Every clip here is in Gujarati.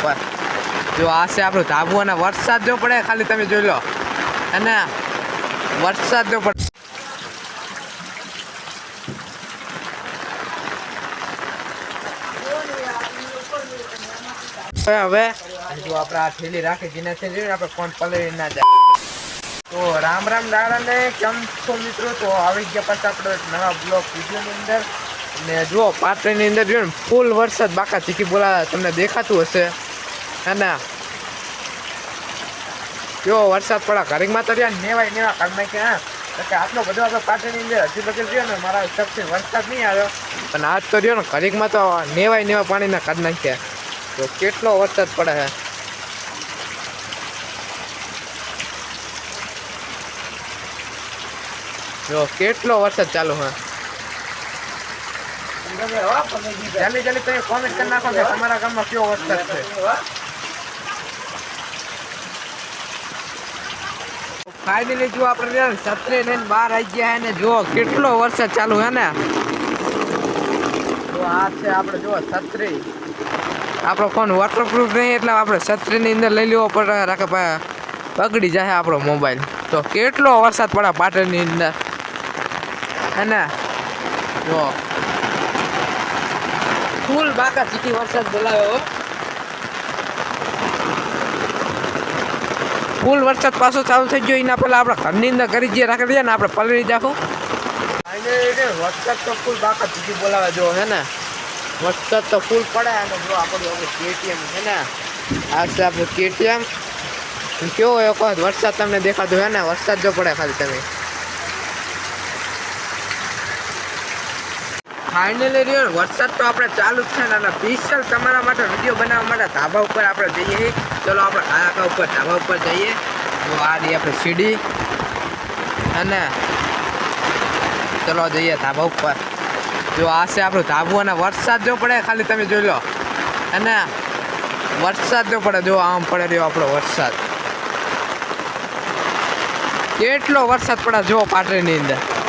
ઉપર જો આ છે આપણું ધાબુ અને વરસાદ જો પડે, ખાલી તમે જોઈ લો. અને વરસાદ જો પડે. હવે જો આપણે આ થેલી રાખી જીને છે જોઈએ આપણે ફોન પલળી ના જાય. તો રામ રામ દાડાને, કેમ છો મિત્રો? તો આવી ગયા પાછા આપણે નવા બ્લોગ વિડીયોની અંદર. ને જુઓ પાટણની અંદર જો ને, ફૂલ વરસાદ બાકા ચીકી બોલા, તમને દેખાતું હશે. અને જો વરસાદ પડે. ઘડીકમાં તો રહ્યા નેવાય નેવા કાઢમાં કે હા. કે આટલો બધો આપણે પાટણની અંદર હજી લગી રહ્યો ને મારા હિસાબથી વરસાદ નહીં આવ્યો પણ આજ તો રહ્યો ને ઘડીકમાં તો નેવાય નેવા પાણીના કાઢ નાખ્યા. તો કેટલો વરસાદ પડે છે જો કેટલો વરસાદ ચાલુ હે. જલ્દી જલ્દી તમે કોમેન્ટ કરી નાખો કે તમારા ગામમાં કેવો વરસાદ છે. ફાઇનલી જો આપણે સત્રે લઈને બહાર આવી ગયા ને, જો કેટલો વરસાદ ચાલુ હે ને. તો આ છે આપણે જો છત્રી આપણો ફોન વોટરપ્રૂફ નહીં, એટલે આપણે છત્રીની અંદર લઈ લેવો પડે, રાખે પા- બગડી જાય આપણો મોબાઈલ તો કેટલો વરસાદ પડે પાટણની અંદર. હે ને. જો. ફૂલ બાકા ચીટી વરસાદ બોલાવ્યો ફૂલ વરસાદ પાછો ચાલુ થઈ ગયો, એના પહેલાં આપણે ઘરની અંદર કરી જે રાખી દઈએ ને, આપણે પલળી જાખું વરસાદ તો ફૂલ બાકા ચીટી બોલાવે, જો હે ને. વરસાદ તો ફૂલ પડે, અને જો આપણું કેટીએમ છે ને, આ છે આપણું કેટીએમ. કેવો એક વખત વરસાદ તમને દેખાતો હે ને, વરસાદ જો પડે ખાલી તમે. ફાઇનલી રહ્યો વરસાદ તો આપણે ચાલુ જ છે ને, અને સ્પેશિયલ તમારા માટે વીડિયો બનાવવા માટે ધાબા ઉપર આપણે જઈએ. ચલો આપણે આખા ઉપર ધાબા ઉપર જઈએ. તો આ રહી આપણે સીડી. અને ચલો જઈએ ધાબા ઉપર. જો આ છે આપણું ધાબુ અને વરસાદ જો પડે, ખાલી તમે જોઈ લો. અને વરસાદ જો પડે, જો આમ પડે રહ્યો આપણો વરસાદ. કેટલો વરસાદ પડે, જો પાટરીની અંદર.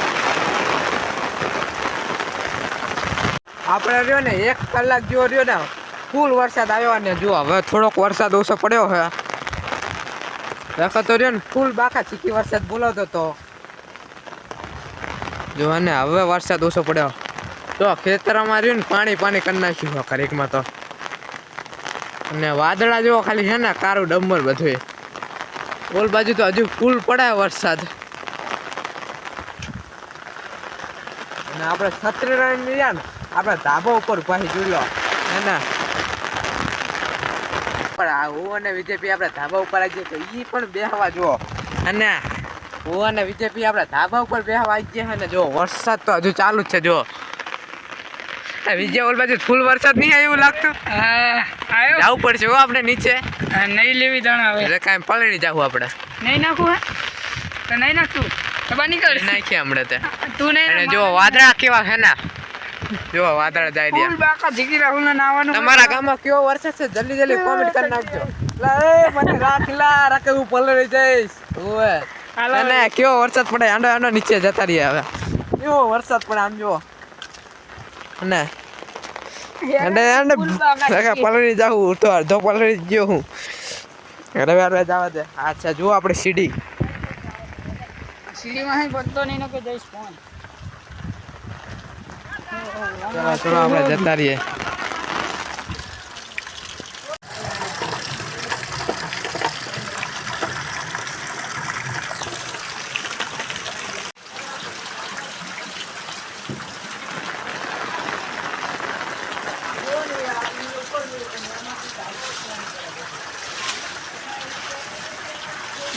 આપણે રહ્યો ને એક કલાક જેવો રહ્યો ને ફૂલ વરસાદ આવ્યો ને જો હવે થોડોક વરસાદ ઓછો પડ્યો હવે વખત રહ્યો ને ફૂલ બાકા ચીકી વરસાદ બોલાવતો તો જો ને હવે વરસાદ ઓછો પડ્યો. તો ખેતરમાં રહ્યું ને, પાણી પાણી કરી નાખ્યું ખરેખમાં તો. અને વાદળા જેવો ખાલી છે ને, કારું ડમર બધું ઓલ બાજુ તો હજુ ફૂલ પડે વરસાદ. અને આપણે રહીને ગયા ને આપણે ધાબા ઉપર પાછી જોઈ લો. હે ને. પણ હું અને વિજયભાઈ આપણે ધાબા ઉપર આવી તો એ પણ બેહવા જુઓ. અને હું અને વિજયભાઈ આપણે ધાબા ઉપર બેહવા આવી ગયા અને જો વરસાદ તો હજુ ચાલુ જ છે જો વિજય ઓલ બાજુ ફૂલ વરસાદ નહીં આવ્યું લાગતું? જવું પડશે હો આપણે નીચે. નહીં લેવી દાણા આવે એટલે કાંઈ પલળી જવું આપણે. નહીં નાખું હે? તો નહીં નાખતું? નીકળ નાખીએ હમણાં તે. તું નહીં જો વાદળા કેવા છે ને. જો વાદળ જાય ફૂલ બાકા જીગી રાહુલ ના નાવાનું તમારા ગામમાં કયો વરસાદ છે? જલ્દી જલ્દી કોમેન્ટ કરી નાખજો. લા એ મને રાખલા રાખે હું પલળી જઈશ. ઓએ અને કયો વરસાદ પડે? આંડો આંડો નીચે જતા રહ્યા હવે. કેવો વરસાદ પડે આમ જો અને અને અને રાખા. પલળી જાઉં તો અડધો પલળી ગયો હું. રવે રવે જવા દે અચ્છા જુઓ આપણે સીડી. સીડીમાં બધો નહીં કે જઈશ ફોન. ચલો ચલો આપણે જતા રહીએ.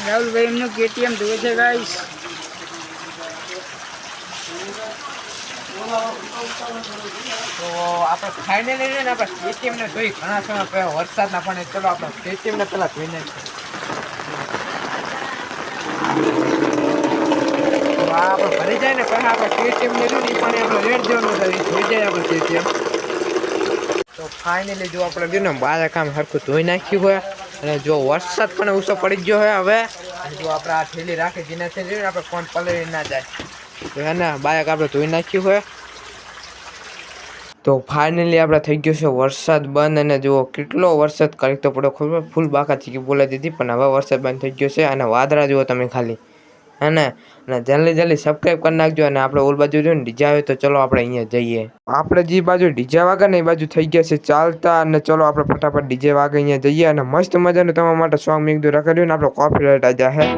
રાહુલભાઈ એમનું કેટીએમ ધોવે છે ગાઈસ તો આપણે ફાઇનલી ને આપણે સ્ટેડિયમને જોઈ. ઘણા સમય પહેલા વરસાદના પણ ચલો આપણે સ્ટેડિયમને પહેલાં જોઈને આપણે ભરી જાય ને પહેલાં આપણે સ્ટેડિયમ ને જોઈ પણ આપણે રેડ જેવું નથી જોઈ જાય આપણે સ્ટેડિયમ તો ફાઇનલી જો આપણે જોયું ને બાર કામ સરખું ધોઈ નાખ્યું હોય અને જો વરસાદ પણ ઓછો પડી ગયો હોય હવે, અને જો આપણે આ થેલી રાખી જેનાથી આપણે ફોન પલળી ના જાય. તો હે ને બાયક આપણે ધોઈ નાખ્યું હોય. તો ફાઇનલી આપણે થઈ ગયો છે વરસાદ બંધ અને જુઓ કેટલો વરસાદ કરી તો પડ્યો ખબર ફૂલ બાકા ચીકી બોલાવી દીધી, પણ હવે વરસાદ બંધ થઈ ગયો છે અને વાદળા જુઓ તમે ખાલી. હે ને અને જલ્દી જલ્દી સબસ્ક્રાઈબ કરી નાખજો અને આપણે ઓલ બાજુ જોઈએ ડીજા આવે તો ચલો આપણે અહીંયા જઈએ. આપણે જે બાજુ ડીજા વાગે ને એ બાજુ થઈ ગયા છે ચાલતા અને ચલો આપણે ફટાફટ ડીજે વાગે અહીંયા જઈએ અને મસ્ત મજાનું તમારા માટે સોંગ મેં કીધું રખાડ્યું ને આપણે કોપી રેટ આ જાહે.